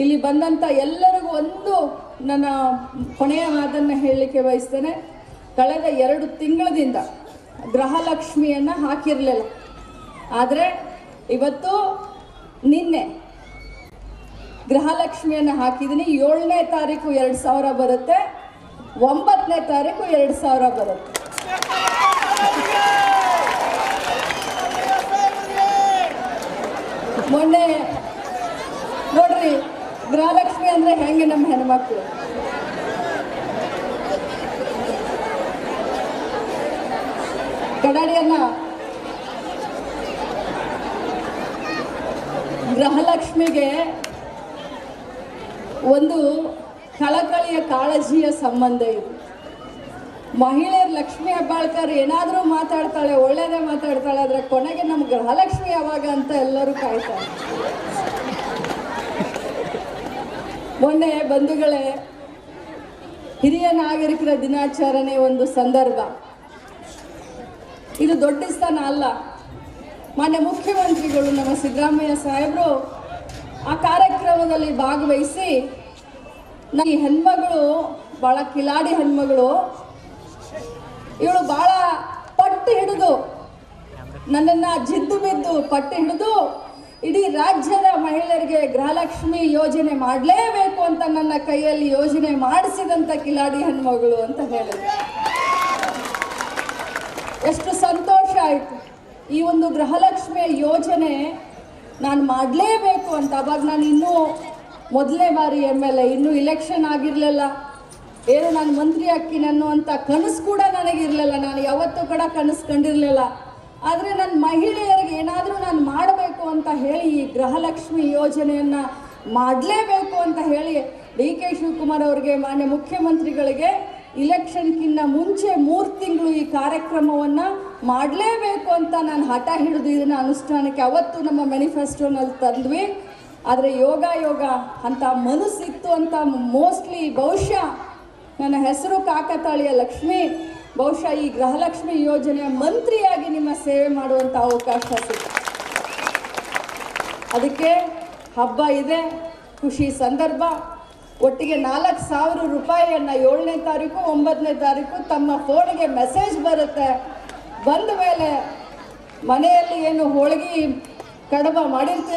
ಇಲ್ಲಿ ಬಂದಂಥ ಎಲ್ಲರಿಗೂ ಒಂದು ನನ್ನ ಕೊನೆಯ ಮಾತನ್ನು ಹೇಳಲಿಕ್ಕೆ ಬಯಸ್ತೇನೆ. ಕಳೆದ ಎರಡು ತಿಂಗಳದಿಂದ ಗೃಹಲಕ್ಷ್ಮಿಯನ್ನು ಹಾಕಿರಲಿಲ್ಲ. ಆದರೆ ಇವತ್ತು ನಿನ್ನೆ ಗೃಹಲಕ್ಷ್ಮಿಯನ್ನು ಹಾಕಿದ್ದೀನಿ. ಏಳನೇ ತಾರೀಕು ಎರಡು ಸಾವಿರ ಬರುತ್ತೆ. ಒಂಬತ್ತನೇ ತಾರೀಕು ಎರಡು ಸಾವಿರ ಬರುತ್ತೆ. ಮೊನ್ನೆ ಗೃಹಲಕ್ಷ್ಮಿ ಅಂದ್ರೆ ಹೆಂಗೆ ನಮ್ಮ ಹೆಣ್ಮಕ್ಳು? ಕಡಾಡಿಯನ್ನ ಗೃಹಲಕ್ಷ್ಮಿಗೆ ಒಂದು ಕಳಕಳಿಯ ಕಾಳಜಿಯ ಸಂಬಂಧ ಇದೆ. ಮಹಿಳೆಯರು ಲಕ್ಷ್ಮಿ ಹೆಬ್ಬಾಳ್ಕರ್ ಏನಾದರೂ ಮಾತಾಡ್ತಾಳೆ, ಒಳ್ಳೇದೇ ಮಾತಾಡ್ತಾಳೆ, ಆದರೆ ಕೊನೆಗೆ ನಮ್ಮ ಗೃಹಲಕ್ಷ್ಮಿ ಯಾವಾಗ ಅಂತ ಎಲ್ಲರೂ ಕಾಯ್ತಾರೆ. ಮೊನ್ನೆ ಬಂಧುಗಳೇ, ಹಿರಿಯ ನಾಗರಿಕರ ದಿನಾಚರಣೆ ಒಂದು ಸಂದರ್ಭ. ಇದು ದೊಡ್ಡ ಸ್ಥಾನ ಅಲ್ಲ. ಮಾನ್ಯ ಮುಖ್ಯಮಂತ್ರಿಗಳು ನಮ್ಮ ಸಿದ್ದರಾಮಯ್ಯ ಸಾಹೇಬರು ಆ ಕಾರ್ಯಕ್ರಮದಲ್ಲಿ ಭಾಗವಹಿಸಿ ನನ್ನ ಹೆಣ್ಮಗಳು ಭಾಳ ಕಿಲಾಡಿ ಹೆಣ್ಮಗಳು, ಇವಳು ಭಾಳ ಪಟ್ಟು ಹಿಡಿದು ನನ್ನನ್ನು ಜಿದ್ದು ಬಿದ್ದು ಪಟ್ಟು ಹಿಡಿದು ಇಡೀ ರಾಜ್ಯದ ಮಹಿಳೆಯರಿಗೆ ಗೃಹಲಕ್ಷ್ಮಿ ಯೋಜನೆ ಮಾಡಲೇಬೇಕು ಅಂತ ನನ್ನ ಕೈಯಲ್ಲಿ ಯೋಜನೆ ಮಾಡಿಸಿದಂಥ ಕಿಲಾಡಿ ಹೆಣ್ಮಗಳು ಅಂತ ಹೇಳಿದ್ರು. ಎಷ್ಟು ಸಂತೋಷ ಆಯಿತು. ಈ ಒಂದು ಗೃಹಲಕ್ಷ್ಮಿ ಯೋಜನೆ ನಾನು ಮಾಡಲೇಬೇಕು ಅಂತ. ಅವಾಗ ನಾನು ಇನ್ನೂ ಮೊದಲನೇ ಬಾರಿ ಎಂ ಎಲ್ ಎ, ಇನ್ನೂ ಇಲೆಕ್ಷನ್ ಆಗಿರಲಿಲ್ಲ. ಏನು ನಾನು ಮಂತ್ರಿ ಅಕ್ಕಿನ ಅನ್ನುವಂಥ ಕನಸು ಕೂಡ ನನಗಿರಲಿಲ್ಲ. ನಾನು ಯಾವತ್ತೂ ಕೂಡ ಕನಸು ಕಂಡಿರಲಿಲ್ಲ. ಆದರೆ ನನ್ನ ಮಹಿಳೆಯರಿಗೆ ಏನಾದರೂ ನಾನು ಮಾಡಬೇಕು ಅಂತ ಹೇಳಿ ಈ ಗೃಹಲಕ್ಷ್ಮಿ ಯೋಜನೆಯನ್ನು ಮಾಡಲೇಬೇಕು ಅಂತ ಹೇಳಿ ಡಿ ಕೆ ಶಿವಕುಮಾರ್ ಅವರಿಗೆ ಮಾನ್ಯ ಮುಖ್ಯಮಂತ್ರಿಗಳಿಗೆ ಇಲೆಕ್ಷನ್ಕಿನ್ನ ಮುಂಚೆ ಮೂರು ತಿಂಗಳು ಈ ಕಾರ್ಯಕ್ರಮವನ್ನು ಮಾಡಲೇಬೇಕು ಅಂತ ನಾನು ಹಠ ಹಿಡಿದು ಇದನ್ನು ಅನುಷ್ಠಾನಕ್ಕೆ ಅವತ್ತು ನಮ್ಮ ಮ್ಯಾನಿಫೆಸ್ಟೋನಲ್ಲಿ ತಂದ್ವಿ. ಆದರೆ ಯೋಗ ಯೋಗ ಅಂತ ಮನಸ್ಸಿತ್ತು ಅಂತ ಮೋಸ್ಟ್ಲಿ ಬಹುಶಃ ನನ್ನ ಹೆಸರು ಕಾಕತಾಳಿಯ ಲಕ್ಷ್ಮಿ. ಬಹುಶಃ ಈ ಗೃಹಲಕ್ಷ್ಮಿ ಯೋಜನೆಯ ಮಂತ್ರಿಯಾಗಿ ನಿಮ್ಮ ಸೇವೆ ಮಾಡುವಂಥ ಅವಕಾಶ ಸಿಕ್ತು ಅದಕ್ಕೆ ಹಬ್ಬ ಇದೆ, ಖುಷಿ ಸಂದರ್ಭ. ಒಟ್ಟಿಗೆ ನಾಲ್ಕು ಸಾವಿರ ರೂಪಾಯಿಯನ್ನು ಏಳನೇ ತಾರೀಕು, ಒಂಬತ್ತನೇ ತಾರೀಕು ತಮ್ಮ ಫೋನಿಗೆ ಮೆಸೇಜ್ ಬರುತ್ತೆ. ಬಂದ ಮೇಲೆ ಮನೆಯಲ್ಲಿ ಏನು ಹೋಳಿಗೆ ಕಡಬ ಮಾಡಿರ್ತೀರಿ?